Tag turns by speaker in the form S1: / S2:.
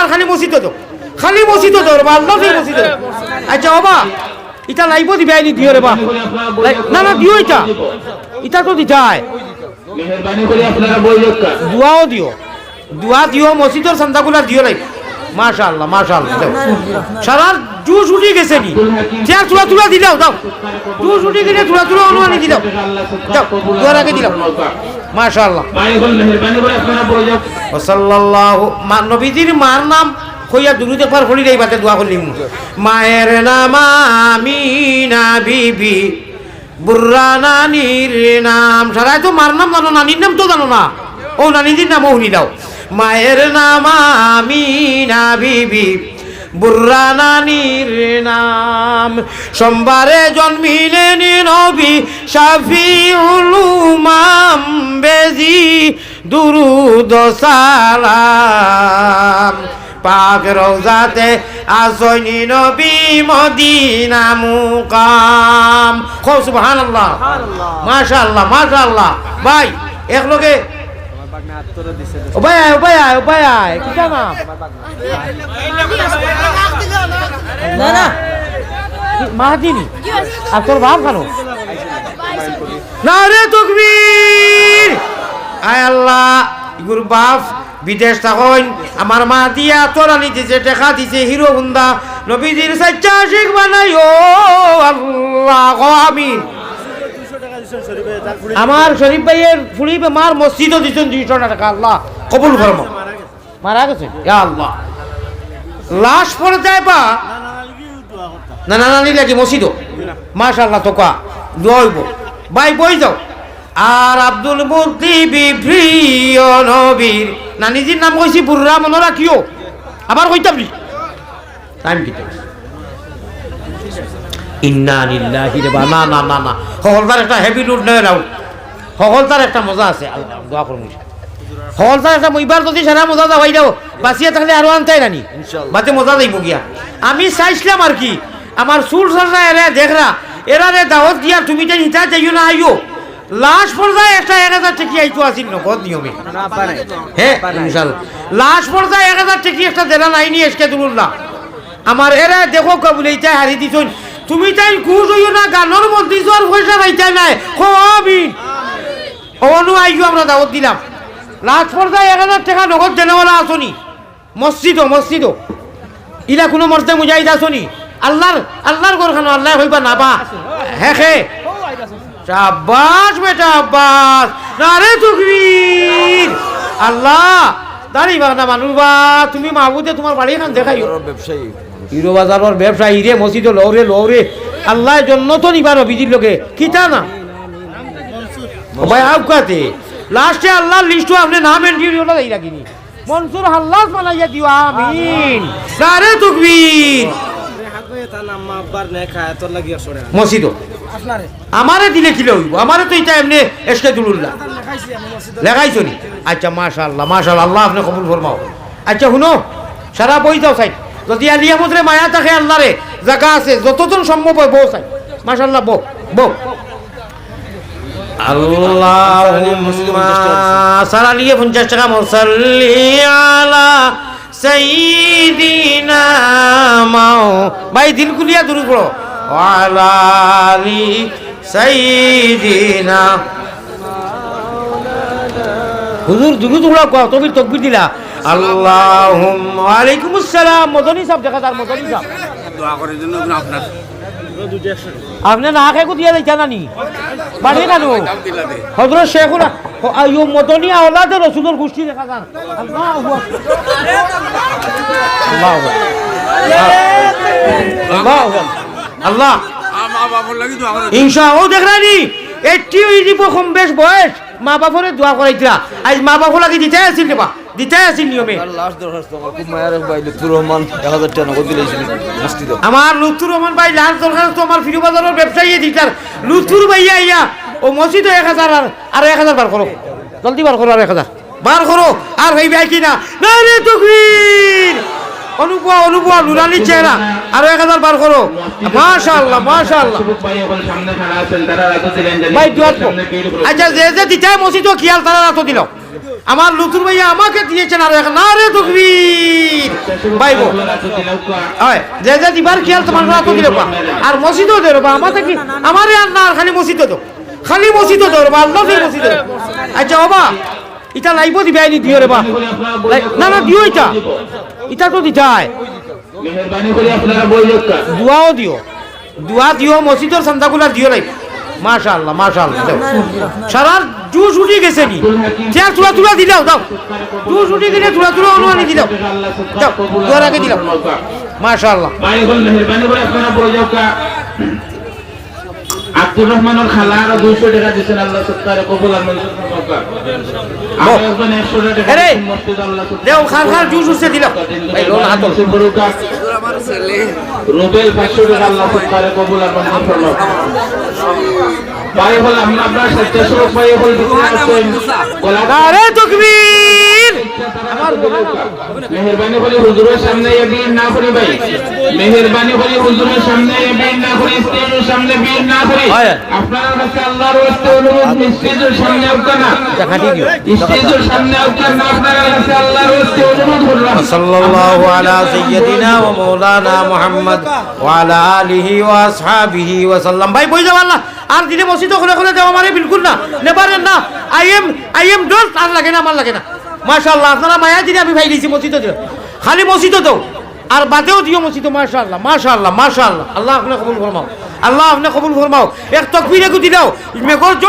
S1: আর খালি মসজিদ তো খালি মসজিদ তো রে বা আল্লাহ মসজিদ আচ্ছা বাবা ইটা লাইব দিবে আইনি দিও রে বা। না না দিও ইটা। ইটা তো দিতাই
S2: মেহরবানি করে আপনারা বই
S1: দুয়াও দিও। দুয়া দিও মসজিদের সন্তাগুলা দিও নাই মাশাআল্লাহ মাশাআল্লাহ দাও সারা জুস উঠে গেছে নি। চেয়ার তুলা তুলা দিলাও দাও জুস উঠে গেলে তুলা তুলা অনুমানি দিলাও দাও। দুয়ার আগে দিলাও মাশাআল্লাহ। সাল্লাল্লাহু মা নবীজির মার নাম কইয়া দুরুদ একবার পড়ি দেই বাতে দোয়া করলিম। মায়ের নাম আমিনা বিবি বুর্রা নানির নাম। সারাই তো মার নাম জানো নানির নাম তো জানো না। ও নানিজির নাম শুনি দাও। মায়ের নাম আমিনা বিবি বুর্রা নানির নাম। সোমবারে জন্মিলেন নবী শাফিউল উমাম বেজি দুরুদ সালাম। পাক রোজাতে আসনি নবী মদিনা মুকাম। খো সুবহানাল্লাহ। মাশাআল্লাহ মাশাআল্লাহ। ভাই এক লগে ও ভাই আয় ও ভাই আয় ও ভাই আয়। কি নাম না না। মাহাদিনি আর তোর বাপ কেন না রে তকবীর! আয় আল্লাহ বাপ বিদেশ থাকইন আমার মা দিয়া তোরা দিছে টেকা দিছে হিরো হুন্দা। নবীজির সাচ্চা শেখ বানাই ও আল্লাহ গো আমিন। আমার শরীফ ভাইয়ের ফুড়ি মার মসজিদও দিচ্ছেন দুইশো টাকা আল্লাহ কবুল করব মারা গেছে। আল্লাহ। লাশ পড়ে যায় বা? না না নানি লাগি মসজিদও? মাশাল্লাহ তোকা দোয়া হইব। বাই বই যাও। আর আব্দুল মুতিবি প্রিয় নবীর। নানিজির নাম কইছি বুর্রা মনে রাখিও। আবার কইতাম টাইম কিটা না না না একটা হেভি নয় রাউন্ড একটা মজা আছে। আল্লাহ দোয়া করুন সকলতার একটা এবার যদি সারা মজা যাওয়াই দাও বাঁচিয়ে থাকলে আরও আনতাই নানি বাতে মজা যাইব গিয়া। আমি চাইছিলাম আর কি আমার চুল এরা দেখরা এরা রে দাওয়াত দিয়া তুমি যে হিতা যাইও না আইও। লাস্ট পর্যায়ে একটা এক হাজার টেকি আইতো আসিল নগদ নিয়মে। হ্যাঁ ইনশাল্লাহ লাস্ট পর্যায়ে এক হাজার টেকি একটা দেনা নাই নি এসকে আমার এরা দেখো কবুল এইটাই হারি দিছুন। তুমি তাই ঘুষ হইও না গানোর মধ্যে আর পয়সা পাইতাই নাই। কবি অনু আইও আমরা দাওয়াত দিলাম। লাস্ট পর্যায়ে এক হাজার টাকা নগদ দেনেওয়ালা আসনি। মসজিদও মসজিদও। ইলা কোনো মর্দে মুজাহিদ আসনি। আল্লাহর আল্লাহর গরখানো আল্লাহ হইবা না বা। হ্যাঁ খে চাব্বাস বেটা আব্বাস। না রে তুকবীর। আল্লাহ দাঁড়ি বা না মানুষ বা। তুমি মাহবুদে তোমার বাড়ি খান দেখাইও।
S3: ব্যবসায়ী।
S1: হিরো বাজারের ব্যবসায়ী রে মসজিদ লৌরে লৌরে আল্লাহ জন্য তো নিবার বিজির লোকে। কিতা না? ভাই আউকাতে লাস্টে আল্লাহ লিস্টও আপনি নাম এন্ট্রি হলো এই রাখিনি মনসুর হাল্লাস বানাইয়া দিও, আমিন। সারে তুকবীর। এটা আচ্ছা মাশাআল্লাহ আল্লাহ আপনি কবুল ফরমাও। আচ্ছা শুনো, সারা বই যাও সাইড। যদি আলিয়া মদ্রে মায়া থাকে আল্লাহ রে জায়গা আছে যতজন সম্ভব হয় বউ সাইড মাশাআল্লাহ বউ বউ। আল্লাহুম্মা সারা নিয়ে পঞ্চাশ টাকা মাও ভাই দিল কুলিয়া দূর পড়ো। আলা আলি সাইয়্যিদিনা। হুজুর দুরুদ উড়া কও তুমি তকবির দিলা। আল্লাহুম ওয়ালাইকুম আসসালাম মদনী সাহেব দেখা তার মদনী সাহেব।
S3: দোয়া করার জন্য আপনার?
S1: আপনি না খেয়ে দিয়া যাইতা নানি বাড়ি কেন? হজরত শেখুল আইয়ো মদনী আওলাদে রসুলের গোষ্ঠী দেখা যান আল্লাহু। আল্লাহু। আল্লাহু। আল্লাহ। ইনশা ও এটি কম বেশ বয়স। মা বাপরে দোয়া করাইছিলা আজ মা বাপ লাগি দিতে আসিল দেবা দিতে আসিল নিয়মে।
S3: আমার
S1: লুথুর রহমান ভাই লাস্ট দরখাস্ত আমার ফিরু বাজারের ব্যবসায়ী দিতার লুথুর ভাইয়া ইয়া ও মসজিদ এক হাজার আর আর এক হাজার বার করো। জলদি বার করো আর এক হাজার। বার করো আর হইবে কি না? না রে তুকবীর! অনুপা অনুপা নুরানি চেহারা। আরও এক হাজার বার করো।
S2: ভাই
S1: ভাই তো।
S2: সামনে
S1: আচ্ছা যে যে দিতে মসজিদ খেয়াল, তারা রাতো দিল। আমার লুতুর ভাইয়া আমাকে দিয়েছেন আর না রে তুকবীর।
S2: কা
S1: হয়, যে যে দিবার খেয়াল, তোমার রাত দিলে পা। আর মসজিদও দে রবা আমার কি আমারে আর না খালি মসজিদও দাও। খালি মসজিদও দাও রবা আল্লাহ ফির মসজিদও আচ্ছা বাবা ইটা লাইব দিবে আইনি, দিও রে বা না না, দিও ইটা। ইটা তো দিতাই
S2: কা
S1: দুয়াও দিও। দুয়া দিও মসজিদের চান্দাগুলা দিও নাই। মাশা আল্লাহ মাশা আল্লাহ দাও। সারা জুস উঠে গেছে নি চেয়ার তুলা তুলা দিলাও দাও জুস উঠে গেলে তুলা তুলা অনুমানি দিলাও দাও। দুয়ার আগে দিলাও মাশা আল্লাহ
S2: ভাই হল মেহরবানি করে আপনারা বই যোগ কা আব্দুর রহমানের খালা আরও দুইশো টাকা দিচ্ছেন আল্লাহ সত্তারে কবুল আর মঞ্জুর রুবেল পাঁচশো টাকা আল্লাহ সত্তারে কবুল আর মঞ্জুর ফরমাও হল আমরা আপনার স্বেচ্ছাসেবক ভাই হল ভিতরে আছেন গোলাপ
S1: আরে তকবীর
S2: আমার মেহরবানি হুজুরের সামনে এ বিয়ে না করি ভাই। মেহরবানি হুজুরের সামনে এ বিয়ে না করি স্ত্রীর সামনে বিয়ে না করি। কাছে আল্লাহর অনুরোধ স্ত্রীর সামনে উঠতে না। স্ত্রীর সামনে উঠতে না কাছে আল্লাহর অনুরোধ
S1: আর দিনে মসজিদ খুলে খুলে দেওয়া মারে বিলকুল না। নেবারেন না। I am I am don't আর লাগে না আমার লাগে না। মাশাআল্লাহ, আপনারা মায়া দিলে আমি ভাই দিয়েছি মসজিদ খালি মসজিদ তো। আর বাদেও দিও মসজিদ মাশাল্লাহ মাশাল্লাহ মাশাল্লাহ আল্লাহ আপনি কবুল ফরমাও, আল্লাহ আপনি কবুল ফরমাও। এক তকবিরে দাও। মেঘর